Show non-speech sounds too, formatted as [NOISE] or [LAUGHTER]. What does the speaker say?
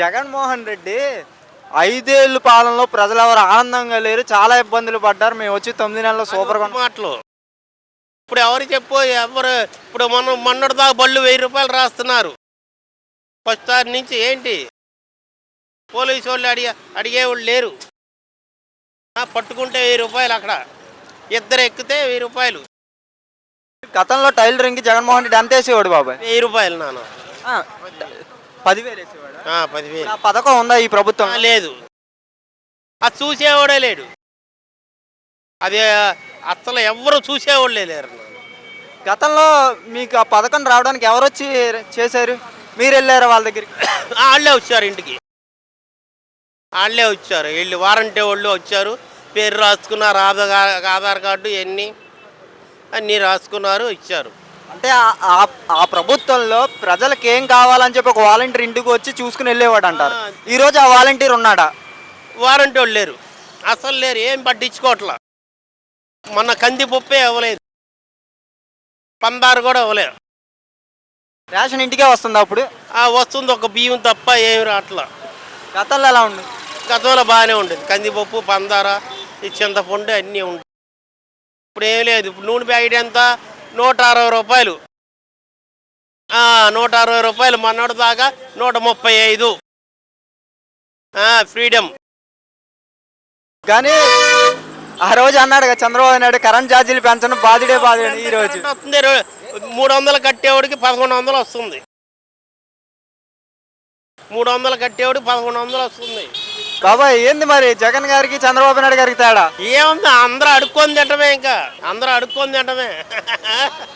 జగన్మోహన్ రెడ్డి ఐదేళ్ళు పాలనలో ప్రజలు ఎవరు ఆనందంగా లేరు చాలా ఇబ్బందులు పడ్డారు. మేము వచ్చి తొమ్మిది నెలల్లో సూపర్గా. మాటలు. ఇప్పుడు ఎవరు చెప్పు ఎవరు ఇప్పుడు మనం మొన్నటి దాకా బళ్ళు వెయ్యి రూపాయలు రాస్తున్నారు. ఫస్ట్ తారీఖు నుంచి ఏంటి? పోలీసు వాళ్ళు అడిగే అడిగేవాళ్ళు లేరు. పట్టుకుంటే వెయ్యి రూపాయలు అక్కడ. ఇద్దరు ఎక్కితే వెయ్యి రూపాయలు. గతంలో టైలరింగ్కి జగన్మోహన్ రెడ్డి ఎంత వేసేవాడు బాబాయ్? వెయ్యి రూపాయలు నాన్న. పదివేలు వేసేవాడు? పదివేలు. పథకం ఉందా ఈ ప్రభుత్వం లేదు. అది చూసేవాడే లేడు. అది అసలు ఎవ్వరు చూసేవాళ్ళే లేరు. గతంలో మీకు ఆ పథకం రావడానికి ఎవరు వచ్చి చేశారు? మీరు వెళ్ళారా వాళ్ళ దగ్గరికి? [COUGHS] వాళ్ళే వచ్చారు ఇంటికి. వాళ్ళే వచ్చారు. వీళ్ళు వారంటీ వాళ్ళు వచ్చారు. పేరు రాసుకున్నారు ఆధార్ కార్డు ఇవన్నీ అన్నీ రాసుకున్నారు ఇచ్చారు. అంటే ఆ- ప్రభుత్వంలో ప్రజలకు ఏం కావాలని చెప్పి ఒక వాలంటీర్ ఇంటికి వచ్చి చూసుకుని వెళ్ళేవాడు అంటారు ఆ. ఈ రోజు ఆ వాలంటీర్ ఉన్నాడా? వారంటీ వాళ్ళు లేరు. అసలు లేరు. ఏం పట్టించుకోవట్లా. మొన్న కందిపప్పే ఇవ్వలేదు పందారు కూడా ఇవ్వలేదు రేషన్ ఇంటికే వస్తుంది అప్పుడు? ఆ వస్తుంది. ఒక బియ్యం తప్ప ఏమి రావట్లా. గతంలో ఎలా ఉంది గతంలో బాగానే ఉండేది. కందిపప్పు పందార ఈ చింతపండు అన్నీ ఉంటాయి ఇప్పుడు ఏం లేదు. ఇప్పుడు నూనె ప్యాకెట్ ఎంత? నూట అరవై రూపాయలు. నూట అరవై రూపాయలు మొన్నటి దాకా నూట ముప్పై ఐదు ఫ్రీడమ్. కానీ ఆ రోజు అన్నాడు కదా చంద్రబాబు నాయుడు కరెంట్ ఛార్జీలు పెంచడం బాధుడే బాధుడే ఈ రోజు. వస్తుంది మూడు వందలు కట్టేవాడికి పదకొండు వందలు వస్తుంది. మూడు వందలు కట్టేవాడికి పదకొండు వందలు వస్తుంది. బాబాయ్ ఏంది మరి? జగన్ గారికి చంద్రబాబు నాయుడు గారికి తేడా? ఏముంది అందరూ అడుక్కొని తింటమే ఇంకా. అందరూ అడుక్కొని తింటమే.